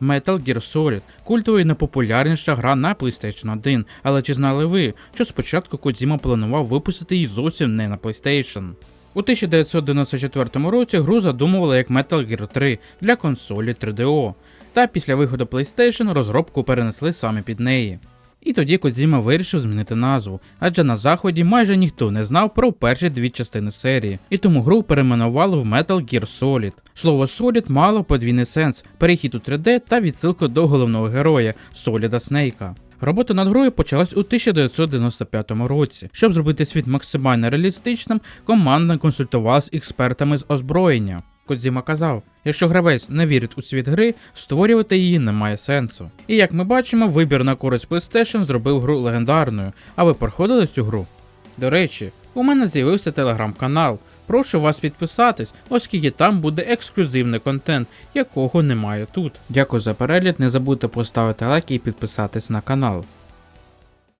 Metal Gear Solid культова і найпопулярніша гра на PlayStation 1, але чи знали ви, що спочатку Кодзіма планував випустити її зовсім не на PlayStation? У 1994 році гру задумували як Metal Gear 3 для консолі 3DO, та після виходу PlayStation розробку перенесли саме під неї. І тоді Кодзіма вирішив змінити назву, адже на заході майже ніхто не знав про перші дві частини серії, і тому гру перейменували в Metal Gear Solid. Слово Solid мало подвійний сенс, перехід у 3D та відсилку до головного героя Соліда Снейка. Робота над грою почалась у 1995 році. Щоб зробити світ максимально реалістичним, команда консультувалась з експертами з озброєння. Кодзіма казав, якщо гравець не вірить у світ гри, створювати її немає сенсу. І як ми бачимо, вибір на користь PlayStation зробив гру легендарною. А ви проходили цю гру? До речі, у мене з'явився телеграм-канал. Прошу вас підписатись, оскільки там буде ексклюзивний контент, якого немає тут. Дякую за перегляд, не забудьте поставити лайк і підписатись на канал.